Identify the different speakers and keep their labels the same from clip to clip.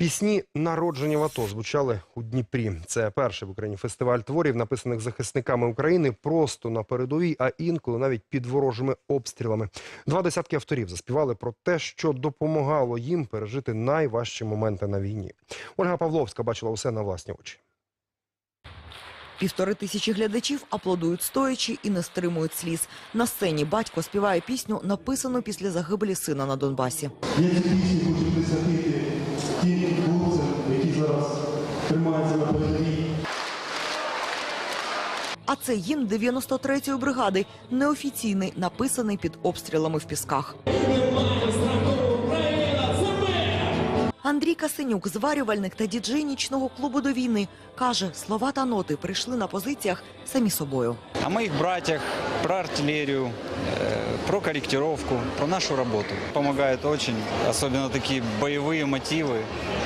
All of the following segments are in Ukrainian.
Speaker 1: Пісні народжені в АТО звучали у Дніпрі. Це перший в Україні фестиваль творів, написаних захисниками України просто на передовій, а інколи навіть під ворожими обстрілами. Два десятки авторів заспівали про те, що допомагало їм пережити найважчі моменти на війні. Ольга Павловська бачила усе на власні очі.
Speaker 2: Півтори тисячі глядачів аплодують стоячи і не стримують сліз. На сцені батько співає пісню, написану після загибелі сина на Донбасі.
Speaker 3: Я ці пісні хочу присвятити тим хлопцям, які зараз тримаються на передовій.
Speaker 2: А це гімн 93-ї бригади, неофіційний, написаний під обстрілами в пісках. Андрій Касенюк, зварювальник та діджей нічного клубу до війни, каже, слова та ноти прийшли на позиціях самі собою.
Speaker 4: А моїх братьях, про артиллерию, э, про корректировку, про нашу работу. Помогает очень, особенно такие боевые мотивы,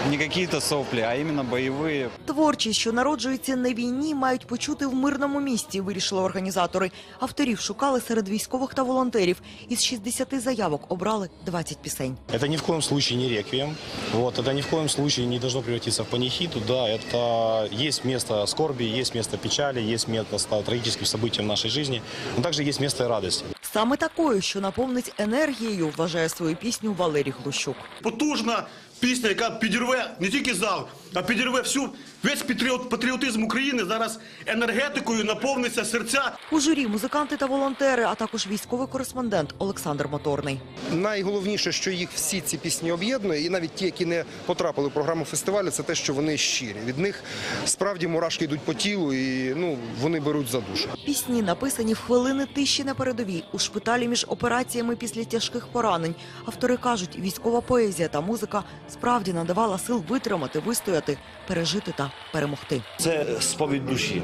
Speaker 4: не какие-то сопли, а именно боевые.
Speaker 2: Творчість, що народжується на війні, мають почути в мирному місті, вирішили організатори. Авторів шукали серед військових та волонтерів. Із 60 заявок обрали 20 пісень.
Speaker 5: Это ни в коем случае не реквием. Вот, это ни в коем случае не должно превратиться в панихиду. Да, это есть место скорби, есть место печали, есть место трагическим событиям в нашей жизни, но также есть место и радости.
Speaker 2: Саме такою, що наповнить енергією, вважає свою пісню Валерій Глущук.
Speaker 6: потужна пісня, яка підірве не тільки зал, а підірве всю весь патріот, патріотизм України. Зараз енергетикою наповниться серця.
Speaker 2: У журі музиканти та волонтери, а також військовий кореспондент Олександр Моторний.
Speaker 1: Найголовніше, що їх всі ці пісні об'єднує, і навіть ті, які не потрапили в програму фестивалю, це те, що вони щирі. Від них справді мурашки йдуть по тілу, і ну вони беруть за душу.
Speaker 2: Пісні написані в хвилини тиші на передовій, у шпиталі між операціями після тяжких поранень. Автори кажуть, військова поезія та музика справді надавала сил витримати, вистояти, пережити та перемогти.
Speaker 7: Це сповідь душі,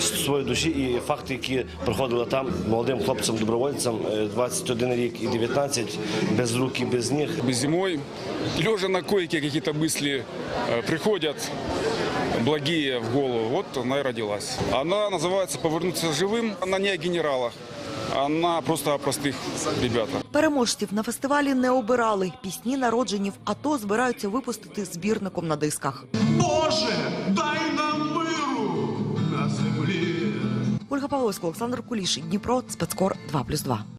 Speaker 7: своєї душі і факти, які проходили там молодим хлопцям, добровольцям, е, 21 рік і 19, без рук і без ніг.
Speaker 8: Зимой, лежа на койке, какие-то мысли э, приходят благие в голову. Вот она и родилась. Она называется «Повернуться живым». Она не о генералах, она просто простих ребятах.
Speaker 2: Переможців на фестивалі не обирали. Пісні, народжені в АТО, збираються випустити збірником на дисках.
Speaker 3: Боже, дай нам миру на землі.
Speaker 2: Ольга Павловська, Олександр Куліш, Дніпро, спецкор 2+,2.